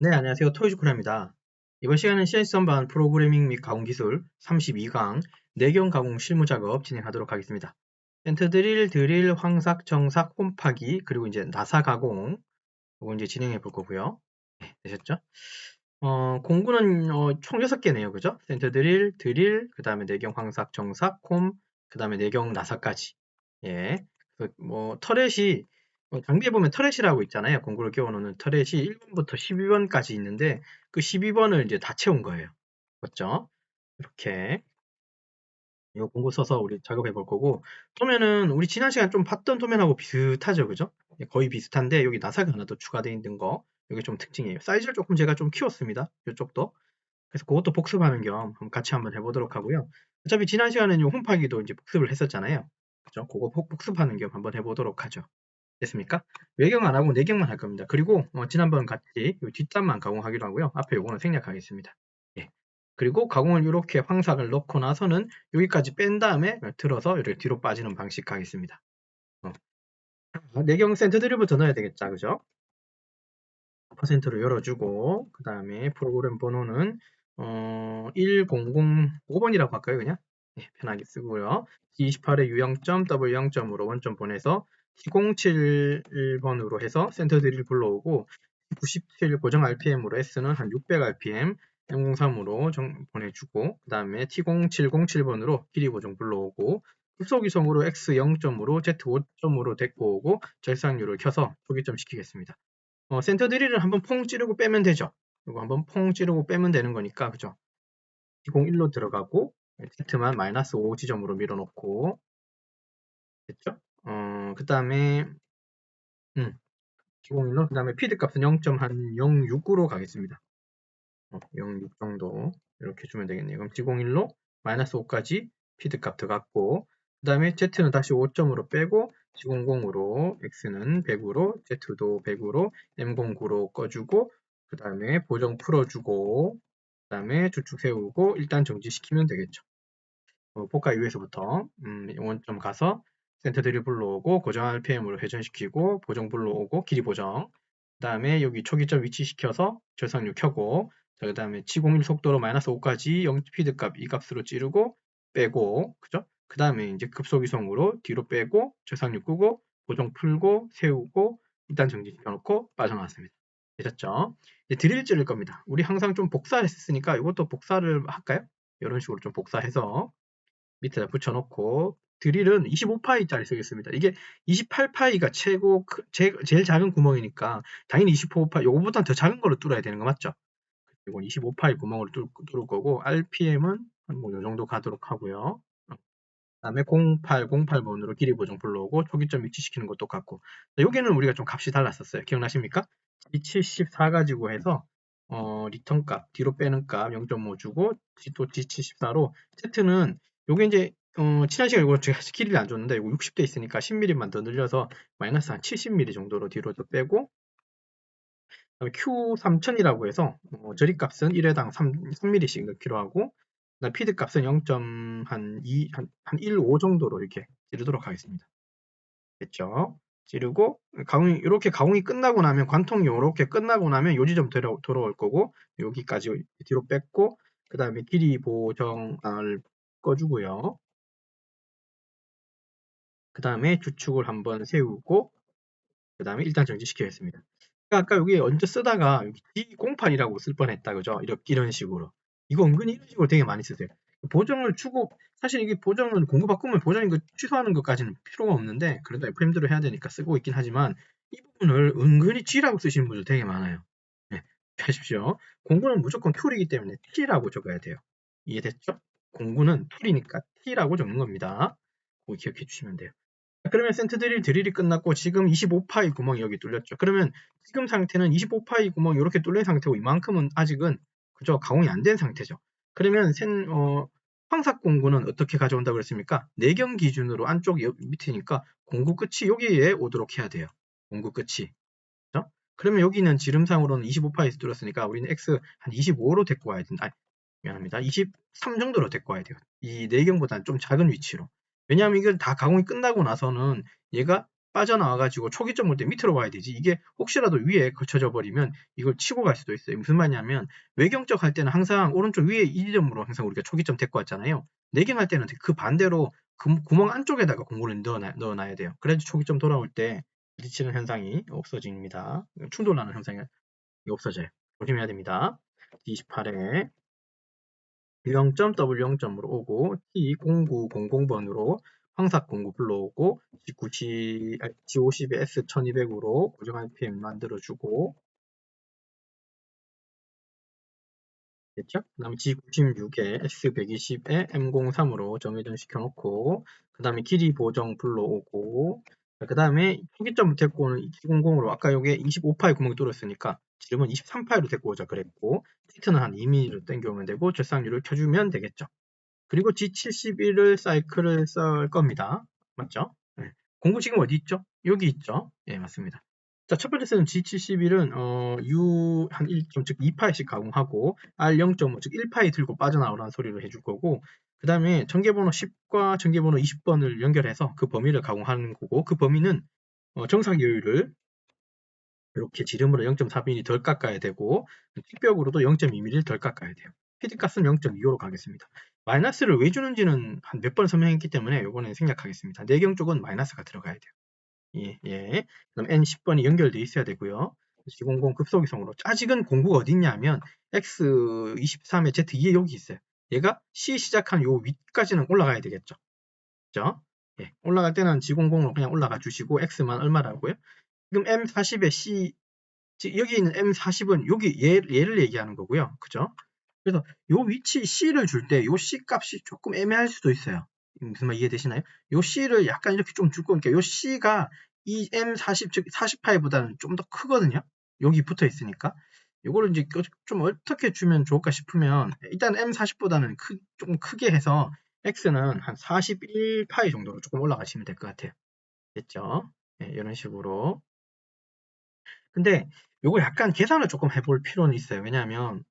네, 안녕하세요. 토이즈쿨입니다. 이번 시간은 CNC 선반 프로그래밍 및 가공 기술 32강 내경 가공 실무 작업 진행하도록 하겠습니다. 센터 드릴, 드릴, 황삭, 정삭, 홈파기, 그리고 이제 나사 가공 이거 이제 진행해 볼 거고요. 네, 되셨죠? 어, 공구는 어, 총 6개네요. 그죠? 센터 드릴, 드릴, 그 다음에 내경 황삭, 정삭, 홈, 그 다음에 내경 나사까지. 예. 그뭐 터렛이 어, 장비에 보면 터렛이라고 있잖아요. 공구를 끼워놓는 터렛이 1번부터 12번까지 있는데 그 12번을 이제 다 채운 거예요. 맞죠? 이렇게 이 공구 써서 우리 작업해 볼 거고 도면은 우리 지난 시간 좀 봤던 도면하고 비슷하죠. 그죠? 예, 거의 비슷한데 여기 나사가 하나 더 추가되어 있는 거 이게 좀 특징이에요. 사이즈를 조금 제가 좀 키웠습니다. 이쪽도 그래서 그것도 복습하는 겸 같이 한번 해보도록 하고요. 어차피 지난 시간에는 홈파기도 이제 복습을 했었잖아요. 그죠? 그거 복습하는 겸 한번 해보도록 하죠. 됐습니까? 외경 안 하고 내경만 할 겁니다. 그리고 어, 지난번 같이 뒷단만 가공하기로 하고요. 앞에 요거는 생략하겠습니다. 예. 그리고 가공을 이렇게 황삭을 넣고 나서는 여기까지 뺀 다음에 들어서 이렇게 뒤로 빠지는 방식 가겠습니다. 어. 내경 센터 드릴부터 넣어야 되겠죠. 그죠? 퍼센트로 열어주고 그 다음에 프로그램 번호는 어, 1005번이라고 할까요? 그냥? 네, 편하게 쓰고요. D28의 유형점, W 형점으로 원점 보내서 T07번으로 해서 센터 드릴 불러오고 97 고정 RPM으로 S는 한 600 RPM M03으로 보내주고 그 다음에 T0707번으로 길이 고정 불러오고 급속이성으로 X 0점으로 Z 5점으로 데리고 오고 절상률을 켜서 초기점 시키겠습니다. 어, 센터 드릴을 한번 퐁 찌르고 빼면 되죠. 이거 한번 퐁 찌르고 빼면 되는 거니까 그죠? T01로 들어가고 Z만 마이너스 5 지점으로 밀어놓고 됐죠? 어, 그 다음에 음, T01로 그 다음에 피드 값은 0.06으로 가겠습니다. 어, 0.6 정도 이렇게 주면 되겠네요. 그럼 T01로 마이너스 5까지 피드 값 들어갔고 그 다음에 Z는 다시 5점으로 빼고 G00으로 X는 100으로 Z도 100으로 M09로 꺼주고 그 다음에 보정 풀어주고 그 다음에 주축 세우고 일단 정지시키면 되겠죠. 어, 포카 U에서부터 음, 원점 가서 센터 드릴 불러오고 고정 RPM으로 회전시키고 보정 불러오고 길이 보정 그 다음에 여기 초기점 위치시켜서 절상률 켜고 그 다음에 701 속도로 마이너스 5까지 0 피드 값 이 값으로 찌르고 빼고 그죠? 그 다음에 이제 급속이성으로 뒤로 빼고 절상률 끄고 고정 풀고 세우고 일단 정지시켜놓고 빠져나왔습니다. 되셨죠? 이제 드릴 찌를 겁니다. 우리 항상 좀 복사를 했으니까 이것도 복사를 할까요? 이런 식으로 좀 복사해서 밑에다 붙여놓고 드릴은 25파이짜리 쓰겠습니다. 이게 28파이가 최고 제, 제일 작은 구멍이니까 당연히 25파이 요거보다 더 작은 걸로 뚫어야 되는 거 맞죠? 그리고 25파이 구멍으로 뚫, 뚫을 거고 RPM은 뭐요 정도 가도록 하고요. 어. 그다음에 08, 08번으로 길이 보정 불러오고 초기점 위치시키는 것도 똑같고 여기는 우리가 좀 값이 달랐었어요. 기억나십니까? 이74 가지고 해서 어, 리턴 값, 뒤로 빼는 값 0.5 주고 또 D74로 Z는 요게 이제 어, 지난 시간에 이거 제가 길이를 안 줬는데 이거 60대 있으니까 10mm만 더 늘려서 마이너스 한 70mm 정도로 뒤로 더 빼고 Q3000이라고 해서 어, 저리값은 1회당 3, 3mm씩 넣기로 하고 피드 값은 0.2 한, 한 1, 5 정도로 이렇게 찌르도록 하겠습니다. 됐죠? 찌르고 가공이 이렇게 가공이 끝나고 나면 관통이 이렇게 끝나고 나면 요 지점 돌아, 돌아올 거고 여기까지 뒤로 뺐고 그 다음에 길이 보정을 꺼주고요. 그 다음에 주축을 한번 세우고 그 다음에 일단 정지시키겠습니다. 그러니까 아까 여기 언제 쓰다가 D08이라고 쓸 뻔했다 그죠? 이렇게 이런 식으로 이거 은근히 이런 식으로 되게 많이 쓰세요. 보정을 주고 사실 이게 보정은 공구 바꾸면 보정인 거 취소하는 것까지는 필요가 없는데 그래도 FM대로 해야 되니까 쓰고 있긴 하지만 이 부분을 은근히 G라고 쓰시는 분들 되게 많아요. 네, 하십시오. 공구는 무조건 툴이기 때문에 T라고 적어야 돼요. 이해됐죠? 공구는 툴이니까 T라고 적는 겁니다. 꼭 기억해 주시면 돼요. 그러면 센트 드릴 드릴이 끝났고 지금 25파이 구멍이 여기 뚫렸죠. 그러면 지금 상태는 25파이 구멍이 이렇게 뚫린 상태고 이만큼은 아직은 그죠 가공이 안 된 상태죠. 그러면 센 어, 황삭 공구는 어떻게 가져온다고 그랬습니까? 내경 기준으로 안쪽 밑이니까 공구 끝이 여기에 오도록 해야 돼요. 공구 끝이. 그죠? 그러면 여기는 지름상으로는 25파이에서 뚫었으니까 우리는 x 한 25로 데리고 와야 된다. 아, 미안합니다. 23 정도로 데리고 와야 돼요. 이 내경보다는 좀 작은 위치로. 왜냐하면 이건 다 가공이 끝나고 나서는 얘가 빠져나와가지고 초기점 올 때 밑으로 와야 되지. 이게 혹시라도 위에 거쳐져 버리면 이걸 치고 갈 수도 있어요. 무슨 말이냐면 외경적 할 때는 항상 오른쪽 위에 이 지점으로 항상 우리가 초기점 데리고 왔잖아요. 내경 할 때는 그 반대로 그 구멍 안쪽에다가 공구를 넣어놔, 넣어놔 야 돼요. 그래야지 초기점 돌아올 때 부딪히는 현상이 없어집니다. 충돌하는 현상이 없어져요. 조심해야 됩니다. D28에 U0점 W0점으로 오고 T0900번으로 황삭 공구 불러오고 G90, G50에 S1200으로 고정 RPM 만들어주고 됐죠? 그 다음에 G96에 S120에 M03으로 정회전 시켜놓고 그 다음에 길이 보정 불러오고 그 다음에 초기점 오는 G00으로 아까 여기에 25파이 구멍이 뚫었으니까 지름은 23파이로 데리고 오자 그랬고 히트는 한 2mm로 당겨오면 되고 절상률을 켜주면 되겠죠. 그리고 G71을 사이클을 쓸 겁니다. 맞죠? 네. 공구 지금 어디 있죠? 여기 있죠? 예, 맞습니다. 자, 첫 번째 는 G71은 어, U 한 1점, 즉 2파이씩 가공하고 R0.5, 즉 1파이 들고 빠져나오라는 소리를 해줄 거고 그 다음에 전개번호 10과 전개번호 20번을 연결해서 그 범위를 가공하는 거고 그 범위는 어, 정상 여유를 이렇게 지름으로 0.4mm 덜 깎아야 되고 틱벽으로도 0.2mm 덜 깎아야 돼요. 피드가스는 0.25로 가겠습니다. 마이너스를 왜 주는지는 한 몇 번 설명했기 때문에 이거는 생략하겠습니다. 내경 쪽은 마이너스가 들어가야 돼요. 예, 예. 그럼 N10번이 연결되어 있어야 되고요. G00 급속이성으로. 아직은 공구가 어디 있냐면 X23의 Z2에 여기 있어요. 얘가 C 시작한 요 위까지는 올라가야 되겠죠. 그죠? 예, 올라갈 때는 G00으로 그냥 올라가 주시고 X만 얼마라고요? 지금 M40에 C 여기 있는 M40은 여기 얘, 얘를 얘기하는 거고요. 그죠? 그래서 요 위치 C를 줄 때 요 C 값이 조금 애매할 수도 있어요. 무슨 말 이해되시나요? 요 C를 약간 이렇게 좀 줄 거니까 요 C가 이 M40 즉 40파이보다는 좀 더 크거든요. 여기 붙어 있으니까. 요거를 이제 좀 어떻게 주면 좋을까 싶으면 일단 M40보다는 크, 조금 크게 해서 X는 한 41파이 정도로 조금 올라가시면 될 것 같아요. 됐죠? 네, 이런 식으로. 근데 요거 약간 계산을 조금 해볼 필요는 있어요. 왜냐하면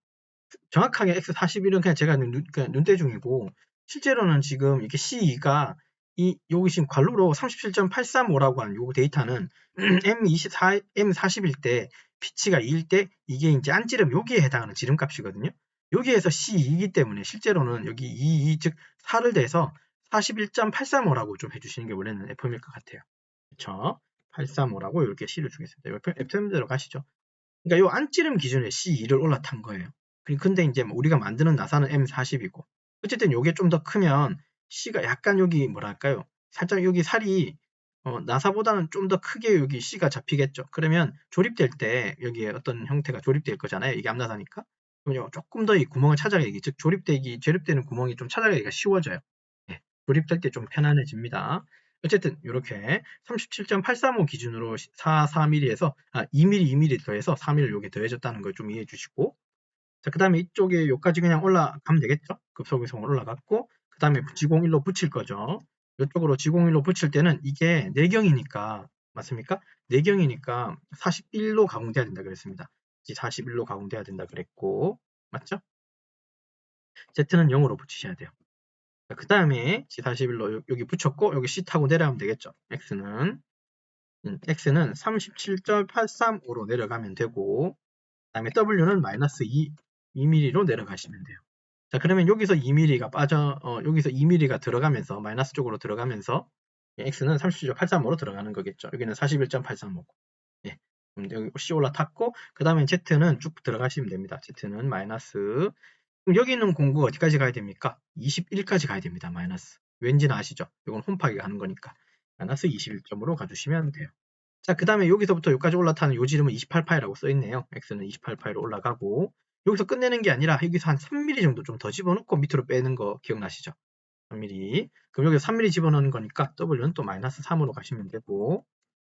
정확하게 X41은 그냥 제가 눈, 그냥 눈대중이고 실제로는 지금 이렇게 C2가 이 여기 지금 관로로 37.835라고 하는 요 데이터는 M24, M40일 때 피치가 2일 때 이게 이제 안지름 여기에 해당하는 지름값이거든요. 여기에서 C2이기 때문에 실제로는 여기 2, 2, 즉 4를 대서 41.835라고 좀 해주시는 게 원래는 F일 것 같아요. 그쵸? 835라고 이렇게 C를 주겠습니다. F대로 가시죠. 그러니까 요 안지름 기준에 C2를 올라탄 거예요. 근데 이제 뭐 우리가 만드는 나사는 M40이고 어쨌든 요게 좀 더 크면 C가 약간 여기 뭐랄까요 살짝 여기 살이 어, 나사보다는 좀 더 크게 여기 C가 잡히겠죠 그러면 조립될 때 여기에 어떤 형태가 조립될 거잖아요 이게 암나사니까 그러면 조금 더 이 구멍을 찾아가기 즉 조립되기 조립되는 구멍이 좀 찾아가기가 쉬워져요 네, 조립될 때 좀 편안해집니다 어쨌든 이렇게 37.835 기준으로 44mm에서 아 2mm 2mm 더해서 3mm 요게 더해졌다는 걸 좀 이해해 주시고 자, 그 다음에 이쪽에 여기까지 그냥 올라가면 되겠죠? 급속위성 올라갔고, 그 다음에 G01로 붙일 거죠. 이쪽으로 G01로 붙일 때는 이게 내경이니까, 맞습니까? 내경이니까 41로 가공돼야 된다 그랬습니다. G41로 가공돼야 된다 그랬고, 맞죠? Z는 0으로 붙이셔야 돼요. 그 다음에 G41로 여기 붙였고, 여기 C 타고 내려가면 되겠죠? X는, 음, X는 37.835로 내려가면 되고, 그 다음에 W는 마이너스 2, 2mm로 내려가시면 돼요. 자, 그러면 여기서 2mm가 빠져, 어, 여기서 2mm가 들어가면서, 마이너스 쪽으로 들어가면서, x는 37.835로 들어가는 거겠죠. 여기는 41.835고. 예. 여기 C 올라탔고, 그 다음에 z는 쭉 들어가시면 됩니다. z는 마이너스. 그럼 여기 있는 공구 어디까지 가야 됩니까? 21까지 가야 됩니다. 마이너스. 왠지는 아시죠? 이건 홈파기 가는 거니까. 마이너스 21점으로 가주시면 돼요. 자, 그 다음에 여기서부터 여기까지 올라타는 요 지름은 28파이라고 써있네요. x는 28파이로 올라가고, 여기서 끝내는 게 아니라 여기서 한 3mm 정도 좀 더 집어넣고 밑으로 빼는 거 기억나시죠? 3mm. 그럼 여기서 3mm 집어넣는 거니까 W는 또 마이너스 3으로 가시면 되고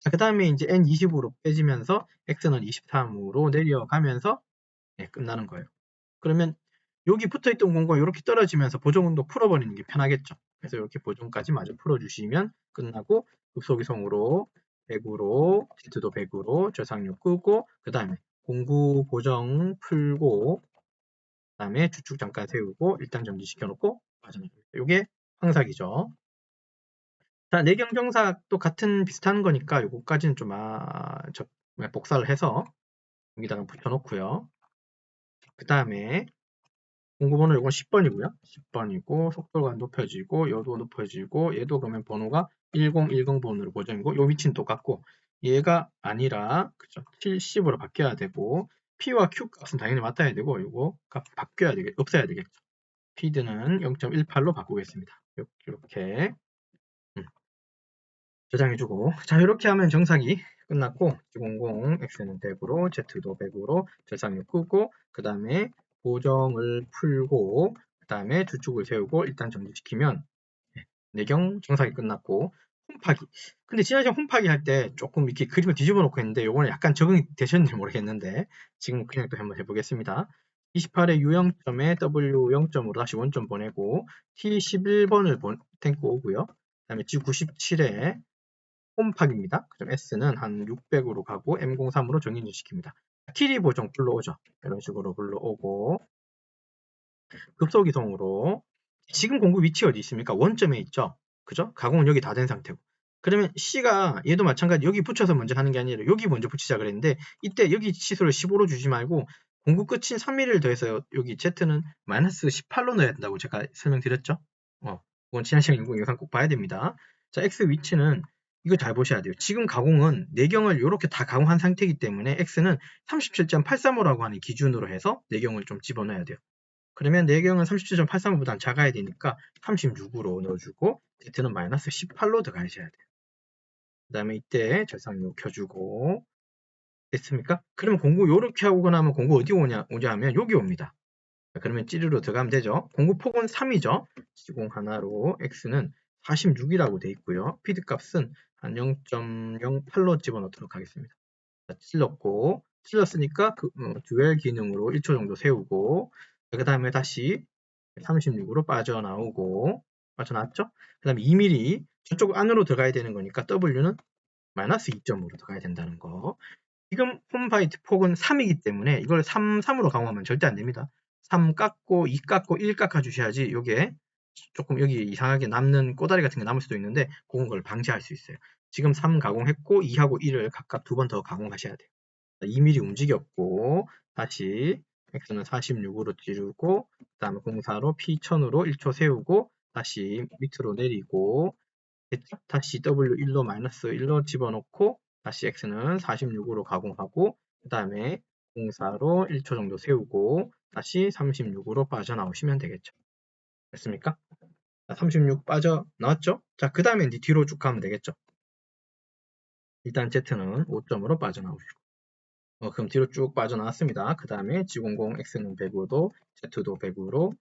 자, 그 다음에 이제 N20으로 빼지면서 X는 23으로 내려가면서 네, 끝나는 거예요. 그러면 여기 붙어있던 공과 이렇게 떨어지면서 보정운동 풀어버리는 게 편하겠죠. 그래서 이렇게 보정까지 마저 풀어주시면 끝나고 급속이성으로 100으로, Z도 100으로, 저상력 끄고 그 다음에 공구 보정 풀고 그 다음에 주축 잠깐 세우고 일단 정지시켜 놓고 빠져나갑니다. 이게 황삭이죠. 자, 내경 정사도 같은 비슷한 거니까 요거까지는 좀 아, 저, 복사를 해서 여기다가 붙여놓고요. 그 다음에 공구번호 이건 10번이고요. 10번이고 속도가 높여지고 얘도 높여지고 얘도 그러면 번호가 1010번으로 고정이고 요 위치는 똑같고 얘가 아니라 그죠 70으로 바뀌어야 되고 P와 Q 값은 당연히 맞아야 되고 이거 값 바뀌어야 되겠 없어야 되겠죠. 피드는 0.18로 바꾸겠습니다. 이렇게 음. 저장해주고 자 이렇게 하면 정상이 끝났고 G00 X는 100으로 Z도 100으로 절상을 끄고 그 다음에 보정을 풀고 그 다음에 주축을 세우고 일단 정지시키면 네, 내경 정상이 끝났고 홈파기 근데 지난 시간 홈파기 할 때 조금 이렇게 그림을 뒤집어 놓고 했는데 요거는 약간 적응이 되셨는지 모르겠는데 지금 그냥 또 한번 해보겠습니다 28의 U0점에 W0점으로 다시 원점 보내고 T11번을 본, 탱크 오고요 그 다음에 G97에 홈팍입니다. 그럼 S는 한 600으로 가고 M03으로 정인시킵니다. 키리 보정 불러오죠. 이런 식으로 불러오고 급속 이동으로 지금 공구 위치 어디 있습니까? 원점에 있죠. 그죠? 가공은 여기 다 된 상태고. 그러면 C가 얘도 마찬가지 여기 붙여서 먼저 하는 게 아니라 여기 먼저 붙이자 그랬는데 이때 여기 치수를 15로 주지 말고 공구 끝인 3mm를 더해서 여기 Z는 마이너스 18로 넣어야 된다고 제가 설명드렸죠. 어, 이건 지난 시간 연구 영상 꼭 봐야 됩니다. 자, X 위치는 이거 잘 보셔야 돼요. 지금 가공은 내경을 이렇게 다 가공한 상태이기 때문에 X는 37.835라고 하는 기준으로 해서 내경을 좀 집어넣어야 돼요. 그러면 내경은 37.835보다 작아야 되니까 36으로 넣어주고 Z는 마이너스 18로 들어가셔야 돼요. 그 다음에 이때 절상력 켜주고 됐습니까? 그러면 공구 이렇게 하고 나면 공구 어디 오냐, 오냐 하면 여기 옵니다. 그러면 찌르로 들어가면 되죠. 공구 폭은 3이죠. 시공 하나로 X는 46이라고 돼 있고요. 피드 값은 한 0.08로 집어넣도록 하겠습니다. 자, 찔렀고 찔렀으니까 그 어, 듀얼 기능으로 1초 정도 세우고 그 다음에 다시 36으로 빠져나오고 빠져나왔죠? 그 다음에 2mm 저쪽 안으로 들어가야 되는 거니까 W는 마이너스 2점으로 들어가야 된다는 거 지금 홈바이트 폭은 3이기 때문에 이걸 3, 3으로 강화하면 절대 안 됩니다. 3 깎고 2 깎고 1 깎아 주셔야지 이게 조금 여기 이상하게 남는 꼬다리 같은 게 남을 수도 있는데 그런 걸 방지할 수 있어요. 지금 3 가공했고 2하고 1을 각각 두 번 더 가공하셔야 돼요. 2mm 움직였고 다시 x는 46으로 찌르고 그 다음에 공사로 p1000으로 1초 세우고 다시 밑으로 내리고 다시 w1로 마이너스 1로 집어넣고 다시 x는 46으로 가공하고 그 다음에 공사로 1초 정도 세우고 다시 36으로 빠져나오시면 되겠죠. 됐습니까? 36 빠져나왔죠? 자, 그 다음에 뒤로 쭉 가면 되겠죠? 일단 Z는 5점으로 빠져나오시고 어, 그럼 뒤로 쭉 빠져나왔습니다. 그 다음에 G00 X는 100으로 Z도 100으로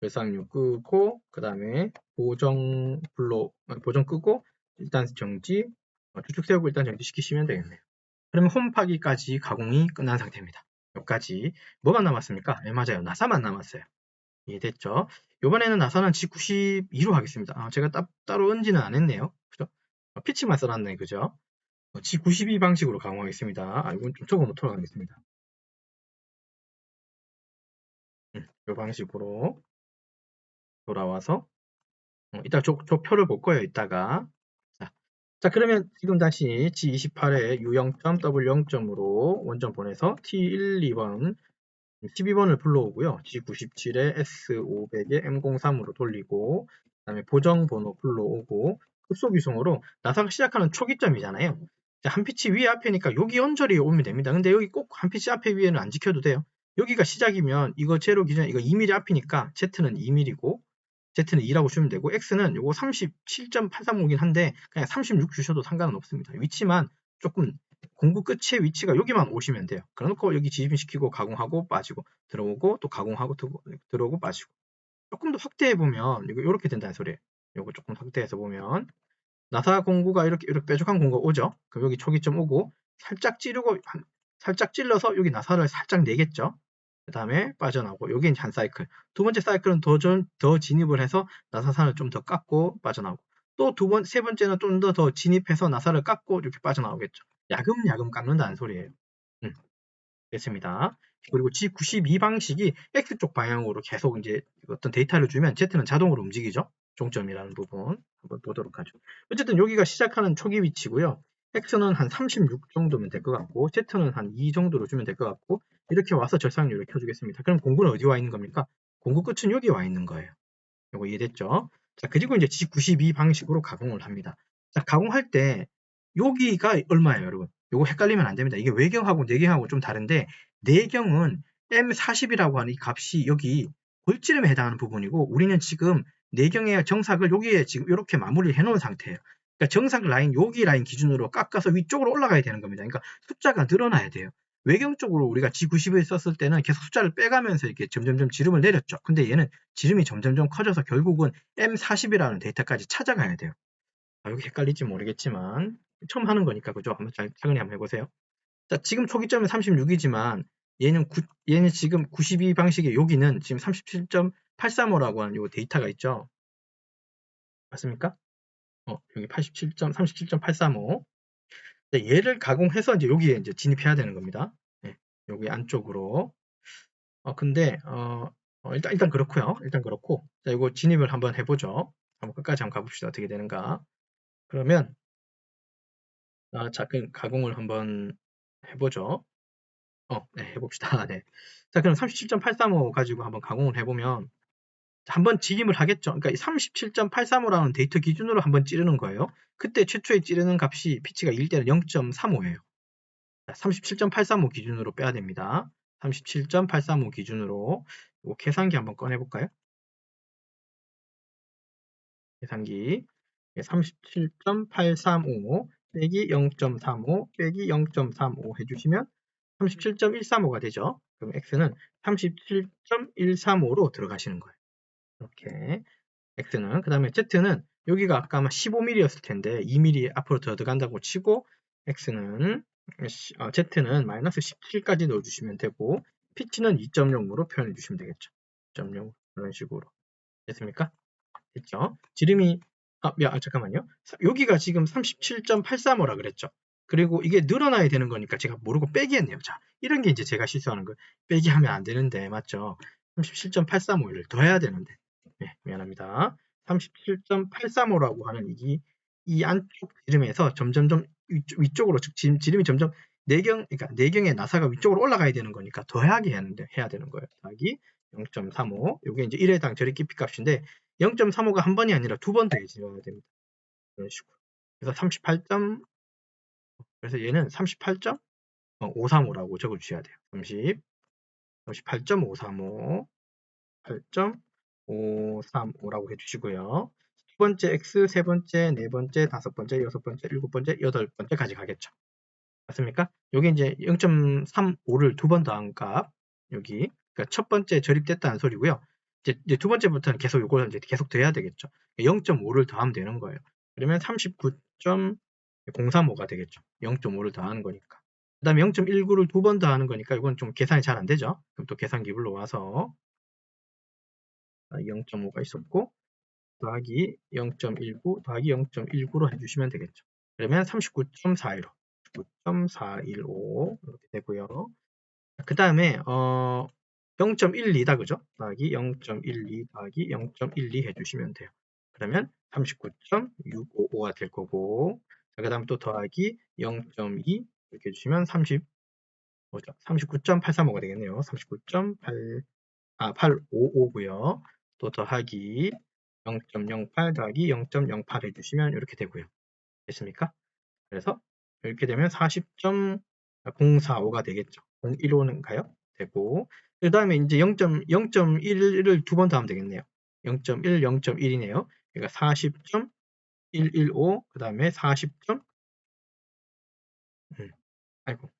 별상류 끄고 그 다음에 보정 불로 어, 보정 끄고 일단 정지 어, 추측 세우고 일단 정지시키시면 되겠네요. 그러면 홈 파기까지 가공이 끝난 상태입니다. 여기까지 뭐가 남았습니까? 네, 맞아요. 나사만 남았어요. 이해됐죠? 이번에는 나사는 G92로 하겠습니다. 아, 제가 따, 로 은지는 안 했네요. 피치만 써놨네. 그죠? 어, G92 방식으로 강화하겠습니다. 아, 이건 좀 적어 놓도록 하겠습니다. 음, 이 방식으로 돌아와서 어, 이따 저, 저 표를 볼 거예요. 이따가 자, 자 그러면 지금 다시 G28에 U0.W0점으로 원점 보내서 T1, 2번 12번을 불러오고요. G97에 S500에 M03으로 돌리고 그 다음에 보정 번호 불러오고 급속 유성으로 나사가 시작하는 초기점이잖아요. 한 피치 위에 앞에니까 여기 연절이 오면 됩니다. 근데 여기 꼭 한 피치 앞에 위에는 안 지켜도 돼요. 여기가 시작이면 이거 제로 기준 이거 2mm 앞이니까 Z는 2mm고 Z는 2라고 주면 되고 X는 이거 37.830이긴 한데 그냥 36 주셔도 상관은 없습니다. 위치만 조금 공구 끝의 위치가 여기만 오시면 돼요. 그래놓고 여기 지진시키고 가공하고 빠지고 들어오고 또 가공하고 들어오고 빠지고 조금 더 확대해 보면 이거 이렇게 된다는 소리예요. 이거 조금 확대해서 보면 나사 공구가 이렇게 이렇게 뾰족한 공구가 오죠. 그럼 여기 초기점 오고 살짝 찌르고 살짝 찔러서 여기 나사를 살짝 내겠죠. 그 다음에 빠져나오고 여기 한 사이클 두 번째 사이클은 더, 더 진입을 해서 나사산을 좀 더 깎고 빠져나오고 또 두 번, 세 번째는 좀 더 더 진입해서 나사를 깎고 이렇게 빠져나오겠죠. 야금야금 깎는다는 소리예요. 음, 됐습니다. 그리고 G92 방식이 X쪽 방향으로 계속 이제 어떤 데이터를 주면 Z는 자동으로 움직이죠. 종점이라는 부분 한번 보도록 하죠. 어쨌든 여기가 시작하는 초기 위치고요. x는 한 36 정도면 될 것 같고 z는 한 2 정도로 주면 될 것 같고 이렇게 와서 절상률을 켜주겠습니다. 그럼 공구는 어디 와 있는 겁니까? 공구 끝은 여기 와 있는 거예요. 이거 이해됐죠? 자 그리고 이제 G92 방식으로 가공을 합니다. 자 가공할 때 여기가 얼마예요 여러분? 이거 헷갈리면 안 됩니다. 이게 외경하고 내경하고 좀 다른데 내경은 M40이라고 하는 이 값이 여기 골지름에 해당하는 부분이고 우리는 지금 내경의 정삭을 여기에 지금 이렇게 마무리를 해놓은 상태예요. 그러니까 정삭 라인 여기 라인 기준으로 깎아서 위쪽으로 올라가야 되는 겁니다. 그러니까 숫자가 늘어나야 돼요. 외경 쪽으로 우리가 G90을 썼을 때는 계속 숫자를 빼가면서 이렇게 점점점 지름을 내렸죠. 근데 얘는 지름이 점점점 커져서 결국은 M40이라는 데이터까지 찾아가야 돼요. 아, 여기 헷갈릴지 모르겠지만 처음 하는 거니까 그죠? 한번 잘 차근히 한번 해보세요. 자, 지금 초기점은 36이지만 얘는 구, 얘는 지금 92 방식의 여기는 지금 37.835라고 하는 요 데이터가 있죠. 맞습니까? 어, 여기 87. 37.835. 얘를 가공해서 이제 여기에 이제 진입해야 되는 겁니다. 네, 여기 안쪽으로. 어, 근데 어, 어, 일단 일단 그렇고요. 일단 그렇고. 자, 이거 진입을 한번 해보죠. 한번 끝까지 한번 가봅시다. 어떻게 되는가. 그러면 아, 자, 그 가공을 한번 해보죠. 어, 네, 해봅시다. 네. 자, 그럼 37.835 가지고 한번 가공을 해보면 한번 진입을 하겠죠. 그러니까 37.835라는 데이터 기준으로 한번 찌르는 거예요. 그때 최초에 찌르는 값이 피치가 1 때는 0.35예요. 37.835 기준으로 빼야 됩니다. 37.835 기준으로 계산기 한번 꺼내볼까요? 계산기 37.835 빼기 0.35 빼기 0.35 해주시면 37.135가 되죠. 그럼 x는 37.135로 들어가시는 거예요. 이렇게 x는 그 다음에 z는 여기가 아까 아마 15mm였을 텐데 2mm 앞으로 더 들어간다고 치고 x는 어, z는 마이너스 17까지 넣어주시면 되고 피치는 2.0으로 표현해 주시면 되겠죠. 2.0 이런 식으로 됐습니까? 됐죠? 지름이 아, 야, 잠깐만요. 여기가 지금 37.835라 그랬죠. 그리고 이게 늘어나야 되는 거니까 제가 모르고 빼기 했네요. 자, 이런 게 이제 제가 실수하는 거. 빼기 하면 안 되는데, 맞죠? 37.835를 더해야 되는데. 네, 미안합니다. 37.835라고 하는 이, 이 안쪽 지름에서 점점점 위쪽으로, 즉, 지름이 점점 내경, 그러니까 내경의 나사가 위쪽으로 올라가야 되는 거니까 더하기 하는데, 해야 되는 거예요. 더하기 0.35. 이게 이제 1회 당 저리 깊이 값인데, 0.35가 한 번이 아니라 두 번 더해져야 됩니다. 이런 식으로. 그래서 38. 그래서 얘는 38.535라고 적어주셔야 돼요. 30, 38.535, 8.535라고 해주시고요. 두 번째 x, 세 번째, 네 번째, 다섯 번째, 여섯 번째, 일곱 번째, 여덟 번째까지 가겠죠. 맞습니까? 여기 이제 0.35를 두 번 더한 값, 여기. 그러니까 첫 번째 절입됐다는 소리고요. 이제, 이제 두 번째부터는 계속 이걸 이제 계속 더해야 되겠죠. 0.5를 더하면 되는 거예요. 그러면 39.035가 되겠죠. 0.5를 더하는 거니까. 그 다음에 0.19를 두 번 더하는 거니까 이건 좀 계산이 잘 안 되죠. 그럼 또 계산기 불러와서 0.5가 있었고 더하기 0.19 더하기 0.19로 해주시면 되겠죠. 그러면 39.415 9.415 이렇게 되고요. 그 다음에 어, 0.12다 그죠? 더하기 0.12 더하기 0.12 해주시면 돼요. 그러면 39.655가 될 거고 그 다음 또 더하기 0.2 이렇게 해주시면 30 뭐죠? 39.835가 되겠네요. 39.8 아, 855고요. 또 더하기 0.08 더하기 0.08 해주시면 이렇게 되고요. 됐습니까? 그래서 이렇게 되면 40.045가 되겠죠. 015인가요? 되고 그 다음에 이제 0.0.1을 두 번 더하면 되겠네요. 0.1, 0.1이네요. 그러니까 40.115, 그 다음에 40. 음, 아이고.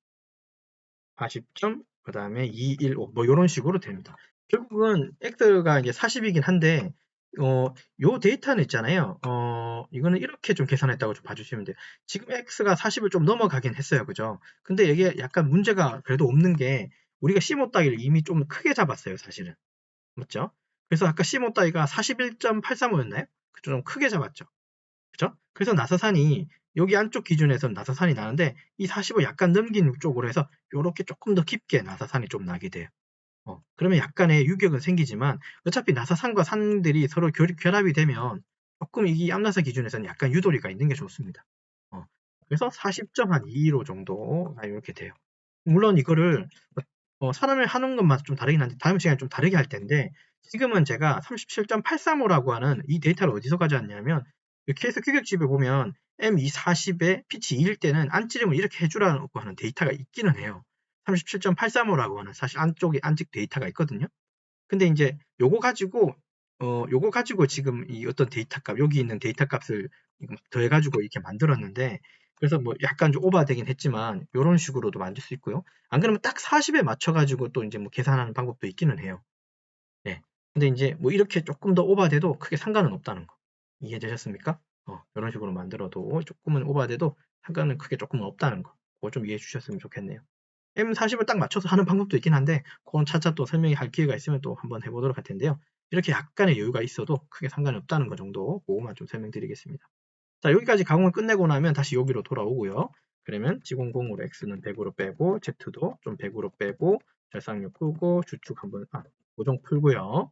40점, 그 다음에 215, 뭐 이런 식으로 됩니다. 결국은 x가 이제 40이긴 한데, 어, 요 데이터는 있잖아요. 어, 이거는 이렇게 좀 계산했다고 좀 봐주시면 돼요. 지금 x가 40을 좀 넘어가긴 했어요. 그죠? 근데 이게 약간 문제가 그래도 없는 게, 우리가 C5 따위를 이미 좀 크게 잡았어요, 사실은. 맞죠? 그래서 아까 C5 따위가 41.835였나요? 좀 크게 잡았죠. 그죠? 그래서 나사산이 여기 안쪽 기준에서는 나사산이 나는데 이 40을 약간 넘긴 쪽으로 해서 이렇게 조금 더 깊게 나사산이 좀 나게 돼요. 어, 그러면 약간의 유격은 생기지만 어차피 나사산과 산들이 서로 결, 결합이 되면 조금 이 암나사 기준에서는 약간 유도리가 있는 게 좋습니다. 어, 그래서 40.25 정도 이렇게 돼요. 물론 이거를 어, 사람을 하는 것마다 좀 다르긴 한데 다음 시간에 좀 다르게 할 텐데 지금은 제가 37.835라고 하는 이 데이터를 어디서 가져왔냐면 케이스 규격집에 보면 M240에 피치 2일 때는 안찌름을 이렇게 해주라고 하는 데이터가 있기는 해요. 37.835라고 하는 사실 안쪽에 안직 데이터가 있거든요. 근데 이제 요거 가지고 어 요거 가지고 지금 이 어떤 데이터 값 여기 있는 데이터 값을 더해 가지고 이렇게 만들었는데 그래서 뭐 약간 좀 오버되긴 했지만 이런 식으로도 만들 수 있고요. 안 그러면 딱 40에 맞춰 가지고 또 이제 뭐 계산하는 방법도 있기는 해요. 네. 근데 이제 뭐 이렇게 조금 더 오버돼도 크게 상관은 없다는 거. 이해되셨습니까? 어, 이런 식으로 만들어도 조금은 오버돼도 상관은 크게 조금은 없다는 거. 그거 좀 이해해 주셨으면 좋겠네요. M40을 딱 맞춰서 하는 방법도 있긴 한데 그건 차차 또 설명이 할 기회가 있으면 또 한번 해보도록 할 텐데요. 이렇게 약간의 여유가 있어도 크게 상관이 없다는 거 정도 그거만 좀 설명드리겠습니다. 자 여기까지 가공을 끝내고 나면 다시 여기로 돌아오고요. 그러면 지공공으로 X는 100으로 빼고 Z도 좀 100으로 빼고 절상력 끄고 주축 한번 아, 고정 풀고요.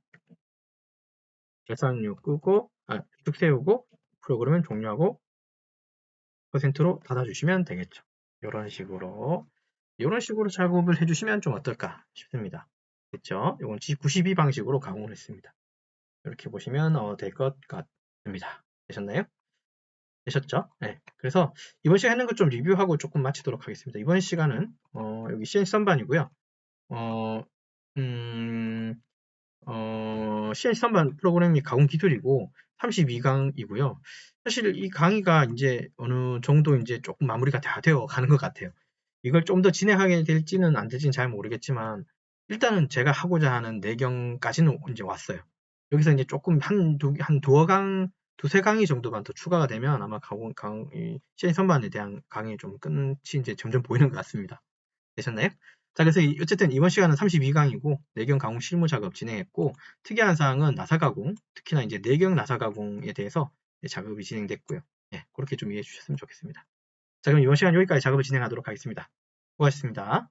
절상력 끄고 아, 주축 세우고 프로그램은 종료하고 퍼센트로 닫아주시면 되겠죠. 이런 식으로 이런 식으로 작업을 해주시면 좀 어떨까 싶습니다. 됐죠? 이건 G92 방식으로 가공을 했습니다. 이렇게 보시면 어, 될 것 같습니다. 되셨나요? 되셨죠? 네. 그래서 이번 시간 하는 것 좀 리뷰하고 조금 마치도록 하겠습니다. 이번 시간은 어, 여기 CNC 선반이고요. 어, 음, 어, CNC 선반 프로그램이 가공 기술이고 32강이고요. 사실 이 강의가 이제 어느 정도 이제 조금 마무리가 다 되어 가는 것 같아요. 이걸 좀 더 진행하게 될지는 안 될지는 잘 모르겠지만 일단은 제가 하고자 하는 내경까지는 이제 왔어요. 여기서 이제 조금 한 두, 한 두어 강, 두세 강의 정도만 더 추가가 되면 아마 강, 강, 이 시행 선반에 대한 강의 좀 끝이 이제 점점 보이는 것 같습니다. 되셨나요? 자, 그래서 어쨌든 이번 시간은 32강이고 내경 가공 실무 작업 진행했고 특이한 사항은 나사 가공, 특히나 이제 내경 나사 가공에 대해서 작업이 진행됐고요. 예, 그렇게 좀 이해해 주셨으면 좋겠습니다. 자, 그럼 이번 시간 여기까지 작업을 진행하도록 하겠습니다. 수고하셨습니다.